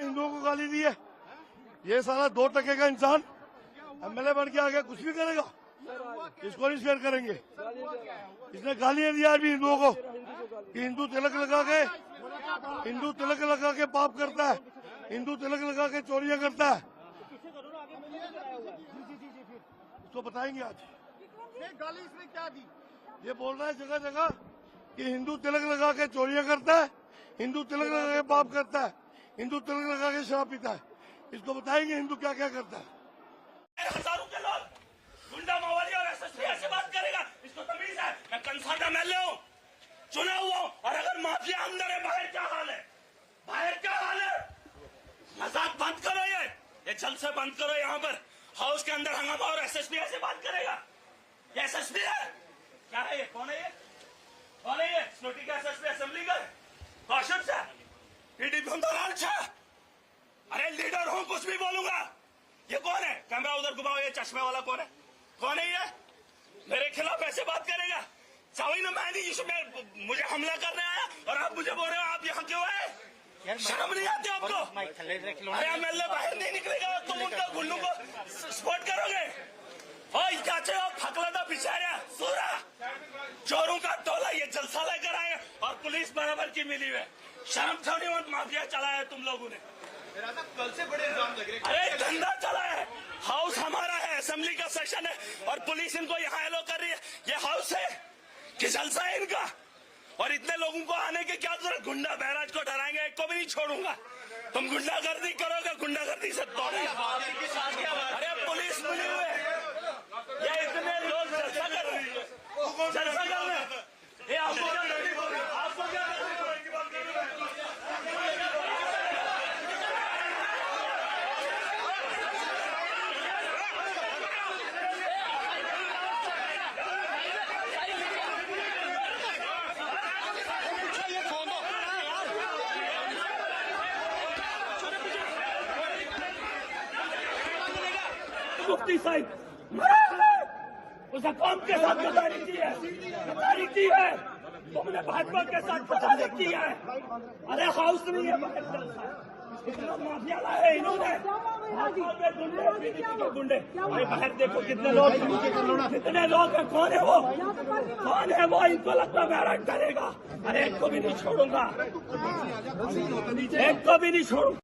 हिंदुओं को गाली दी है। ये सारा दो टके का इंसान एमएलए बन के आ गया कुछ भी करेगा। इसको नहीं शेयर करेंगे। इसने गालियाँ दी आज भी हिंदुओं को। कि हिंदू तिलक लगा के, हिंदू तिलक लगा के पाप करता है। हिंदू तिलक लगा के चोरियाँ करता है। इसको बताएँगे आज। गाली इसने क्या दी ये बोल रहा है जगह जगह कि हिंदू तिलक लगा के चोरियाँ करता है, हिंदू तिलक लगा के पाप करता है, हिंदू तिलक लगा के शराब पीता है। इसको बताएँगे हिंदू क्या क्या करता है। हज़ारों के लोग, गुंडा मावाली और एसएसपी ऐसे बात करेगा। इसको तमीज है, मैं कंसा का एमएलए हूँ, चुना हुआ और अगर माफिया अंदर है, बाहर क्या हाल है? बाहर क्या हाल है? मज़ाक बंद करो ये। ये जल्द से बंद करो यहाँ पर। हाउस के अंदर हंगामा और एसएसपी ऐसे बात करेगा। ये एसएसपी है? क्या है ये? कौन है ये? कौन ये स्नोटी का एसएसपी असेंबली का कौशल से। पीडीपी हम दलाल छा। अरे लीडर हूँ कुछ भी बोलूँगा। ये कौन है? कैमरा उधर घुमाओ ये चश्मे वाला कौन है? कौन है ये? मेरे खिलाफ ऐसे बात करेगा। चावी ना मैं नहीं जिसमें मुझे हमला करने आया और आप मुझे बोल रहे हो आप यहाँ क्यों आए शर्म नहीं आती आपको? अरे एमएलए बाहर नहीं निकलेगा तुम उनका गुल्लू को स्पॉट करोगे ओए चाचे हो फकला था बिचारा सूरा चोरों का टोला ये जलसा लेकर आए और की मिली हुई है। शर्म थोड़ी मत माफिया चलाया है तुम लोगों ने। कल से बड़े इल्ज़ाम लग रहे अरे धंधा चला है। हाउस हमारा है असेंबली का सेशन है और पुलिस इनको यहाँ एलो कर रही है। ये हाउस है कि जलसा है इनका। और इतने लोगों को आने की क्या ज़रूरत? गुंडा बहराज को डराएँगे एक को भी नहीं छोड़ूँगा। तुम गुंडागर्दी करोगे गुंडागर्दी से तोड़ेगा अरे पुलिस मिली हुई है ये इतने लोग जलसा कर रहे हैं जलसा कर रहे हैं ये आपको क्या आपको क्या मुफ्ती साहब उसे कौम के साथ गद्दारी की है। गद्दारी की है। तुमने भाजपा के साथ गद्दारी की है। अरे हाउस नहीं है बाहर जलसा है। इतना माफिया है इन्होंने। गुंडे अरे बाहर देखो कितने लोग हैं। कितने लोग हैं? कौन है वो? कौन है वो? इनको लगता है बैराक करेगा। अरे एक को भी नहीं छोड़ूँगा। एक को भी नहीं छोड़ूँगा।